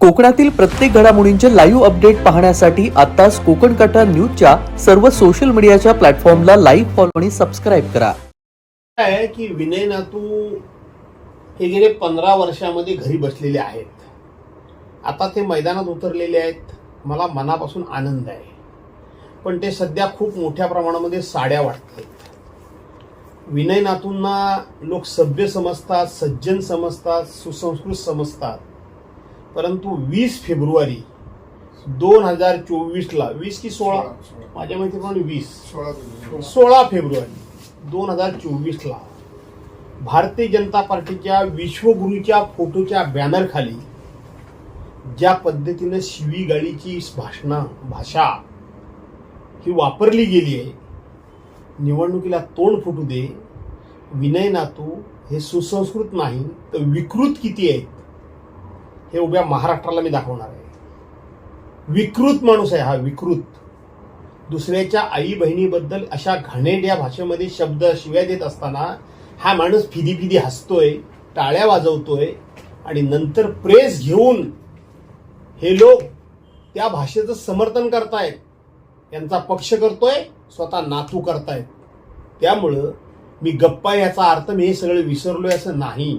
कोकणातील प्रत्येक घडामोडींचे लाईव्ह अपडेट पाहण्यासाठी आताच कोकण कटा न्यूजच्या सर्व सोशल मीडियाच्या प्लॅटफॉर्मला लाईव्ह फॉलो आणि सबस्क्राईब करा. काय आहे की विनय नातू हे गेले पंधरा वर्षामध्ये घरी बसलेले आहेत. आता ते मैदानात उतरलेले आहेत. मला मनापासून आनंद आहे. पण ते सध्या खूप मोठ्या प्रमाणामध्ये साड्या वाटतात विनय नातूंना लोक सभ्य समजतात सज्जन समजतात सुसंस्कृत समजतात. परंतु वीस फेब्रुवारी दोन हजार चोवीसला वीस की सोळा? माझ्या माहितीप्रमाणे वीस. सोळा फेब्रुवारी. दोन हजार चोवीसला भारतीय जनता पार्टीच्या विश्वगुरूच्या फोटोच्या बॅनरखाली ज्या पद्धतीनं शिवीगाळीची भाषणं भाषा ही वापरली गेली आहे निवडणुकीला तोंड फुटू दे विनय नातू हे सुसंस्कृत नाही तर विकृत किती आहेत? हे उभ्या महाराष्ट्राला मी दाखवणार आहे. विकृत माणूस आहे हा विकृत. दुसऱ्याच्या आई बहिणीबद्दल अशा घाणेरड्या भाषेमध्ये शब्द शिव्या देत असताना हा माणूस फिदी फिदी हसतोय टाळ्या वाजवतोय आणि नंतर प्रेस घेऊन हे लोक त्या भाषेचं समर्थन करतायत. यांचा पक्ष करतोय स्वतः नातू करतायत. त्यामुळं मी गप्पा याचा अर्थ मी हे सगळं विसरलोय असं नाही.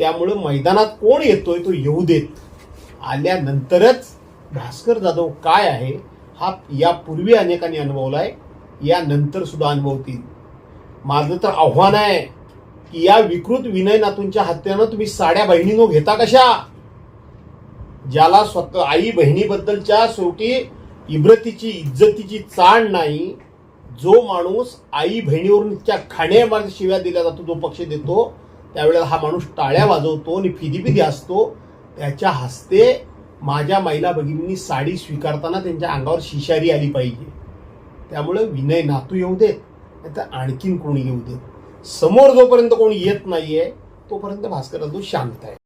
त्यामुळं मैदानात कोण येतोय तो येऊ देत. आल्यानंतरच भास्कर जाधव काय आहे हा यापूर्वी अनेकांनी अनुभवलाय यानंतर सुद्धा अनुभवतील. माझं तर आव्हान आहे की या विकृत विनय नातूंच्या हत्यानं तुम्ही साड्या बहिणीनो घेता कशा? ज्याला स्वतः आई बहिणीबद्दलच्या शेवटी इब्रतीची इज्जतीची चाण नाही जो माणूस आई बहिणीवरून इतक्या खाण्यामार शिव्या दिल्या जातो जो पक्ष देतो त्यावेळेला हा माणूस टाळ्या वाजवतो आणि फिदी फिदी असतो. त्याच्या हस्ते माझ्या महिला भगिनींनी साडी स्वीकारताना त्यांच्या अंगावर शिशारी आली पाहिजे. त्यामुळे विनय नातू येऊ देत नाही तर आणखीन कोणी येऊ देत. समोर जोपर्यंत कोणी येत नाही आहे तोपर्यंत भास्कर शांत आहे.